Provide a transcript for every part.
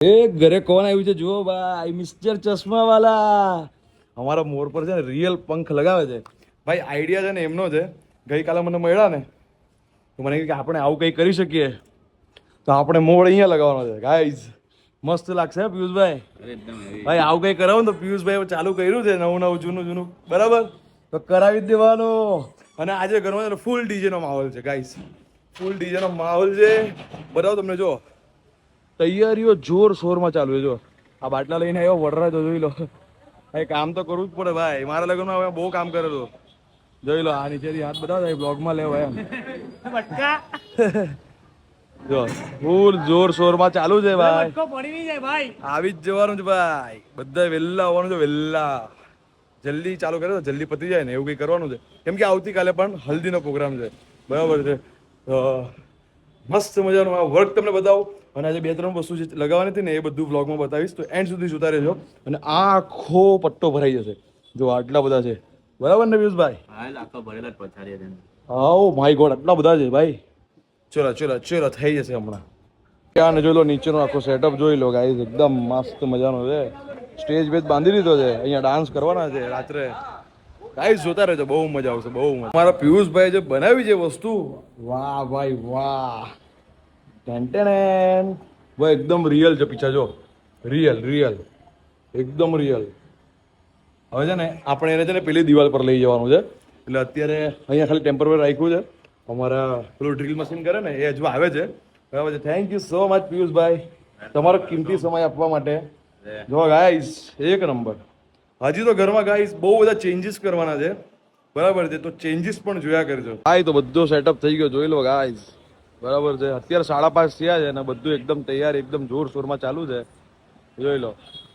એ ઘરે કોણ આવ્યું છે? જુઓ ભાઈ મિસ્ટર ચશ્મા વાલા અમારા મોર પર છે ને રિયલ પંખ લગાવે છે. ભાઈ આઈડિયા છે ને એમનો છે. ગઈકાલે મને મળ્યા ને તો મને કે આપણે આવું કંઈ કરી શકીએ. તો આપણે મોડ અહીંયા લગાવવાનો છે. ગાઈઝ મસ્ત લાગશે પિયુષભાઈ? ભાઈ આવું કંઈ કરાવો ને તો પિયુષભાઈ ચાલુ કર્યું છે નવું નવું જૂનું જૂનું. બરાબર? તો કરાવી જ દેવાનો. અને આજે ઘરમાં ફૂલ ડીજેનો માહોલ છે ગાઈઝ ફૂલ ડીજેનો માહોલ છે. બરાબર તમને જો તૈયારીઓ જોર શોરમાં ચાલુ છે જો. આ બાટલા લઈને આવ્યો વડરા જો જોઈ લો. ભાઈ કામ તો કરવું જ પડે ભાઈ. મારા લગ્નમાં હવે બહુ કામ કરેલું જોઈ લો આ નીચેથી હાથ બધા બ્લોગમાં લેવો એમ. જો ફૂલ જોર શોરમાં ચાલુ છે ભાઈ. પડી નહીં જાય ભાઈ. આવી જ જવાનું છે ભાઈ. બધા વહેલા આવવાનું છે વહેલા જલ્દી ચાલુ કરે તો જલ્દી પતી જાય ને એવું કંઈ કરવાનું છે. કેમ કે આવતીકાલે પણ હલ્દીનો પ્રોગ્રામ છે. બરાબર છે. તો મસ્ત મજાનું આ વર્ક તમને બતાવું. અને આજે બે ત્રણ વસ્તુ જે લગાવવાની હતી ને એ બધું વ્લોગમાં બતાવીશ. તો એન્ડ સુધી જોતા રહેજો. અને આખો પટ્ટો ભરાઈ જશે. જો આટલા બધા છે. બરાબર ને પિયુષભાઈ હાઉ માય ગોડ આટલા બધા છે ભાઈ. ચલો ચલો ચલો થઈ જશે હમણાં. ત્યાં જોઈ લો નીચેનો આખો સેટઅપ જોઈ લો ગાઈઝ એકદમ મસ્ત મજાનો છે. સ્ટેજ બેજ બાંધી દીધો છે. અહીંયા ડાન્સ કરવાના છે રાત્રે. ગાઈઝ જોતા રહેજો બહુ મજા આવશે બહુ મજા. મારા પિયુષભાઈ જે બનાવી છે વસ્તુ વાહ ભાઈ વાહ. ટેન્ટેન ભાઈ એકદમ રિયલ છે પીછા જો. રિયલ રિયલ એકદમ રિયલ હવે છે ને આપણે એને છે ને પેલી દિવાલ પર લઈ જવાનું છે. એટલે અત્યારે અહીંયા ખાલી ટેમ્પરરી રાખ્યું છે. અમારા પેલું ડ્રીલ મશીન કરે ને એ હજુ આવે છે. બરાબર છે. થેન્ક યુ સો મચ પિયુષભાઈ. તમારો કિંમતી સમય આપવા માટે. જો ગાઈસ એક નંબર હજી તો ઘરમાં ગાઈસ બહુ બધા ચેન્જીસ કરવાના છે. બરાબર છે, તો ચેન્જીસ પણ જોયા કરજો. હા તો બધો સેટઅપ થઈ ગયો, જોઈ લો ગાઈસ બરાબર છે, અત્યારે સાડા પાંચ થયા છે અને બધું એકદમ તૈયાર, એકદમ જોરશોરમાં ચાલુ છે. જોઈ લો,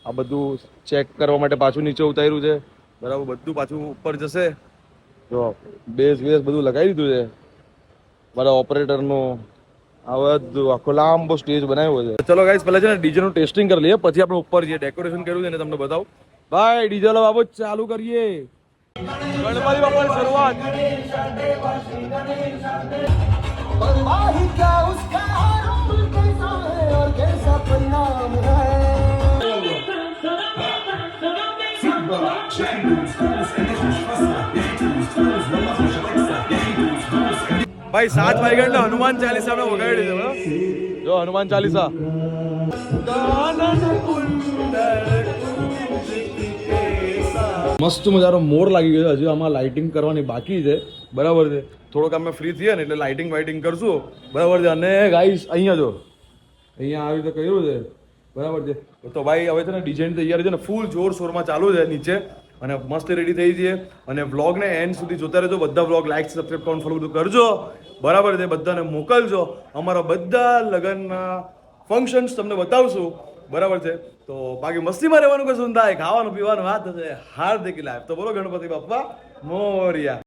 આ બધું ચેક કરવા માટે પાછું નીચે ઉતાર્યું છે. બરાબર, બધું પાછું ઉપર જશે. જો બેઝ બેઝ બધું લગાવી દીધું છે. મારા ઓપરેટરનું આ બધું આખો લાંબો સ્ટેજ બનાવ્યો છે. ચલો ગાઈસ પહેલા છે ને ડીજે નું ટેસ્ટિંગ કરી લઈએ, પછી આપણે ઉપર જે ડેકોરેશન કર્યું છે ને તમને બતાવું. ભાઈ, ડીઝલ બાબત ચાલુ કરીએ. ગણપતિ બાપાની શરૂઆત. ભાઈ, સાત વાગ્યાના હનુમાન ચાલીસા આપણે વગાડી દીધો જો હનુમાન ચાલીસા. મસ્ત મજાનો મોર લાગી ગયો. હજુ આમાં લાઇટિંગ કરવાની બાકી છે. બરાબર છે. થોડોક અમે ફ્રી થઈએ ને એટલે લાઇટિંગ વાઇટિંગ કરશું. બરાબર છે. અને ગાઈસ અહીંયા જો. અહીંયા આવી રીતે કર્યું છે. બરાબર છે. તો ભાઈ, હવે છે ને ડિઝાઇન તૈયારી છે ને ફૂલ જોર શોરમાં ચાલુ છે નીચે. અને મસ્ત રેડી થઈ જઈએ. અને વ્લોગને એન્ડ સુધી જોતા રહેજો. બધા વ્લોગ લાઈક સબસ્ક્રાઈબ કરવાનું ફોલો બધું કરજો. બરાબર છે. બધાને મોકલજો. અમારા બધા લગ્નના ફંક્શન્સ તમને બતાવશું. બરાબર છે? તો બાકી મસ્તીમાં રહેવાનું કશું થાય ખાવાનું પીવાનું વાત થશે હાર્દિક લાઈફ. તો બોલો ગણપતિ બાપા, મોરિયા.